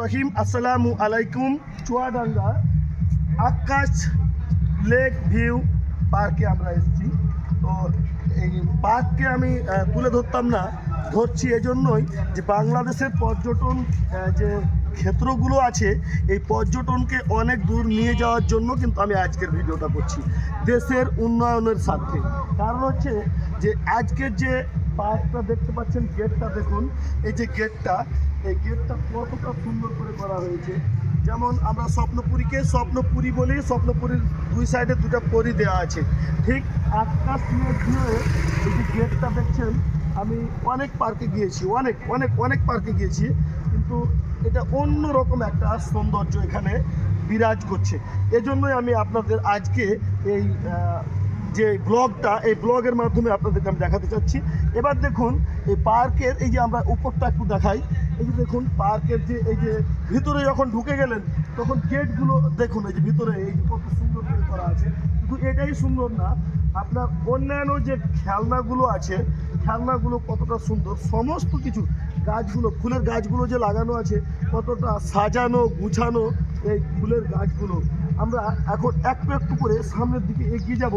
রহিম, আসসালামু আলাইকুম। চুয়াডাঙ্গা আকাশ lake view পার্কে আমরা এসেছি। তো এই পার্ককে আমি তুলে ধরতাম না, ধরছি এজন্যই যে বাংলাদেশের পর্যটন যে ক্ষেত্রগুলো আছে, এই পর্যটনকে অনেক দূর নিয়ে যাওয়ার জন্য কিন্তু আমি আজকের ভিডিওটা করছি দেশের উন্নয়নের স্বার্থে। কারণ হচ্ছে যে আজকের যে পার্কটা দেখতে পাচ্ছেন গেটটা দেখুন, এই যে গেটটা এই গেটটা কতটা সুন্দর করে করা হয়েছে। যেমন আমরা স্বপ্নপুরীকে স্বপ্নপুরী বলি স্বপ্নপুরীর দুই সাইডে দুটো পরি দেওয়া আছে। ঠিক আকাশ নিয়ে ঘিরে এই যে গেটটা দেখছেন, আমি অনেক পার্কে গিয়েছি, অনেক অনেক অনেক পার্কে গিয়েছি। কিন্তু এটা অন্য রকম একটা সৌন্দর্য এখানে বিরাজ করছে। এজন্যই আমি আপনাদের আজকে এই যে ব্লগটা, এই ব্লগের মাধ্যমে আপনাদেরকে আমি দেখাতে চাচ্ছি। এবার দেখুন, এই পার্কের, এই যে আমরা উপরটা একটু দেখাই এই যে দেখুন, পার্কের যে এই যে ভিতরে যখন ঢুকে গেলেন, তখন গেটগুলো দেখুন, এই যে ভিতরে এই যে কত সুন্দর করে করা আছে। শুধু এটাই সুন্দর না, আপনার অন্যান্য যে খেলনাগুলো আছে, খেলনাগুলো কতটা সুন্দর, সমস্ত কিছু, গাছগুলো, ফুলের গাছগুলো যে লাগানো আছে, কতটা সাজানো, গুছানো, এই ফুলের গাছগুলো। আমরা এখন একটু একটু করে সামনের দিকে এগিয়ে যাব।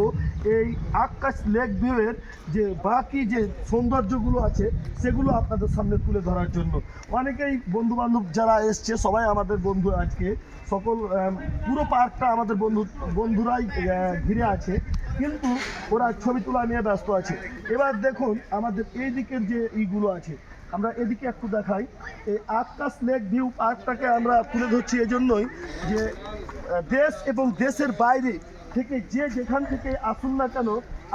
এই আকাশ লেক ভিউয়ের যে বাকি যে সৌন্দর্যগুলো আছে, সেগুলো আপনাদের সামনে তুলে ধরার জন্য। অনেকেই বন্ধু বান্ধব যারা এসছে, সবাই আমাদের বন্ধু আজকে। সকল পুরো পার্কটা আমাদের বন্ধু, বন্ধুরাই ঘিরে আছে। কিন্তু ওরা ছবি তোলা নিয়ে ব্যস্ত আছে। এবার দেখুন আমাদের এই দিকের যে ইগুলো আছে। আমরা এদিকে একটু দেখাই। এই আকাশ লেক ভিউ পার্কটাকে আমরা তুলে ধরছি এজন্যই যে দেশ এবং দেশের বাইরে থেকে যে যেখান থেকে আসুন না কেন,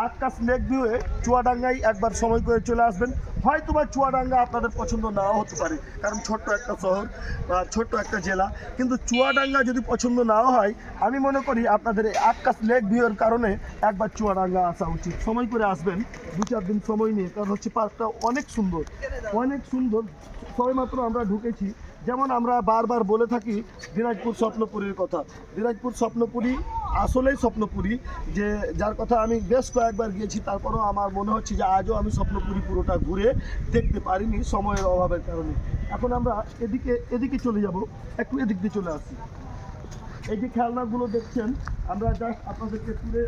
আকাশ লেক ভিউয়ে চুয়াডাঙ্গায় একবার সময় করে চলে আসবেন। হয়তো বা চুয়াডাঙ্গা আপনাদের পছন্দ নাও হতে পারে, কারণ ছোট্ট একটা শহর বা ছোট্ট একটা জেলা। কিন্তু চুয়াডাঙ্গা যদি পছন্দ নাও হয়, আমি মনে করি আপনাদের এই আকাশ লেক ভিউয়ের কারণে একবার চুয়াডাঙ্গা আসা উচিত। সময় করে আসবেন, দু চার দিন সময় নিয়ে, কারণ হচ্ছে পার্কটা অনেক সুন্দর অনেক সুন্দর। সবেমাত্র আমরা ঢুকেছি যেমন আমরা বারবার বলে থাকি, দিনাজপুর স্বপ্নপুরীর কথা। দিনাজপুর স্বপ্নপুরী আসলেই স্বপ্নপুরী। যে, যার কথা আমি বেশ কয়েকবার গিয়েছি, তারপরেও আমার মনে হচ্ছে যে আজও আমি স্বপ্নপুরী পুরোটা ঘুরে দেখতে পারিনি সময়ের অভাবের কারণে। এখন আমরা এদিকে এদিকে চলে যাব। একটু এদিক দিয়ে চলে আসি। এই যে খেলনাগুলো দেখছেন, আমরা জাস্ট আপনাদেরকে তুলে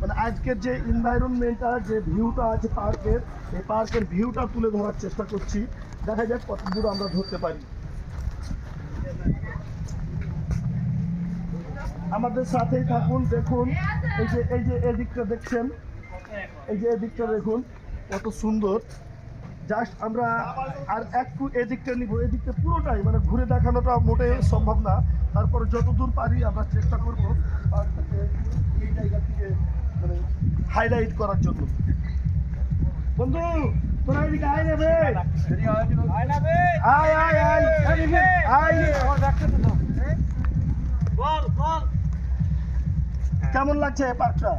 মানে আজকের যে এনভায়রনমেন্টটা যে ভিউটা আছে পার্কের এই পার্কের ভিউটা তুলে ধরার চেষ্টা করছি। দেখা যাক কত দূর আমরা ধরতে পারি। আমাদের সাথেই থাকুন, দেখুন। এই যে এই যে এদিকটা দেখছেন? এই যে এদিকটা দেখুন, কত সুন্দর। জাস্ট আমরা আর একটু এদিকটা নিব। এদিকটা পুরোটাই মানে ঘুরে দেখানোটা মোটেই সম্ভব না। তারপরে যতদূর পারি আমরা চেষ্টা করব এই জায়গা থেকে মানে হাইলাইট করার জন্য। বন্ধু তোরা এদিকে আয় রে বে। আয় আয় আয়। আয় কেমন লাগছে এই পার্কটা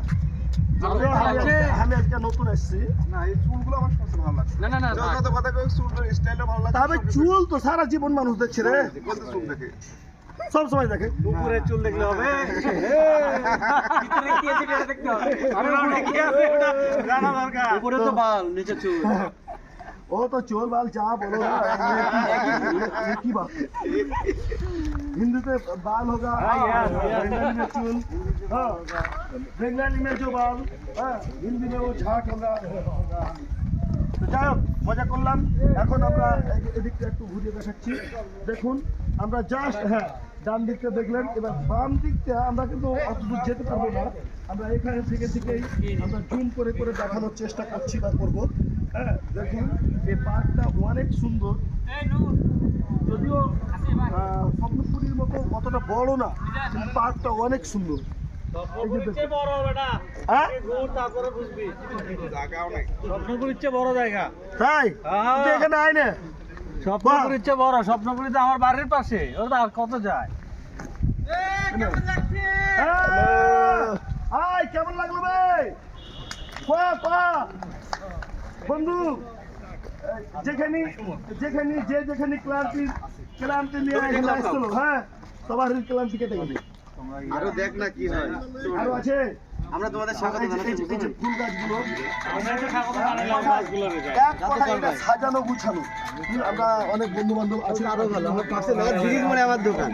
লাগছে। আমি আজকে নতুন এসেছি। না এই চুলগুলো আমার সবচেয়ে ভালো লাগছে। না না না কথা কথা চুলটার স্টাইলটা ভালো লাগছে তবে চুল তো সারা জীবন মানুষ দেখছে রে। চুল দেখে? সব সময় দেখে উপরে চুল দেখলে হবে ভিতরে কি আছে সেটা দেখতে হবে উপরে কি আছে ওটা জানা দরকার উপরে তো বাল নিচে চুল ও তো চোর বাল যা বলো না ये की बात हिंदी में बाल होगा हाँ, यार, यार। बंगाली में चूल हाँ बंगाली में जो बाल हाँ हिंदी में वो झाट होगा তো যাই হোক মজা করলাম। এখন আমরা এদিকটা একটু ঘুরিয়ে দেখাচ্ছি। দেখুন আমরা জাস্ট হ্যাঁ ডান দিকটা দেখলেন। এবার বাম দিকটা আমরা কিন্তু অত দূর যেতে পারব না। আমরা এখানে থেকে থেকেই আমরা জুম করে করে দেখানোর চেষ্টা করছি বা করব। হ্যাঁ দেখুন এই পার্কটা অনেক সুন্দর। যদিও স্বপ্নপুরীর মতো অতটা বড় না কিন্তু পার্কটা অনেক সুন্দর। বড় হ্যাঁ? জায়গা। তাই? হ্যাঁ। এখানে আয় না। স্বপ্নপুর ইচ্ছে বড়। স্বপ্নপুরি তো আমার বাড়ির পাশে। ওটা আর কত যায়? হ্যাঁ। আয় কেমন লাগল ভাই কোয়া কোয়া বন্ধু যেখানে যেখানে যে যেখানে ক্লান্তি ক্লান্তি নিয়ে আসছিল হ্যাঁ? সবার ক্লান্তি কেটে গেছে। আরও দেখ না কি হয়। আরও আছে? আমরা তোমাদের স্বাগত যে ফুল গাছগুলো। সাজানো গুছানো। আমরা অনেক বন্ধু বান্ধব আছি। আরও ভালো আমার পাশে আমার দোকান।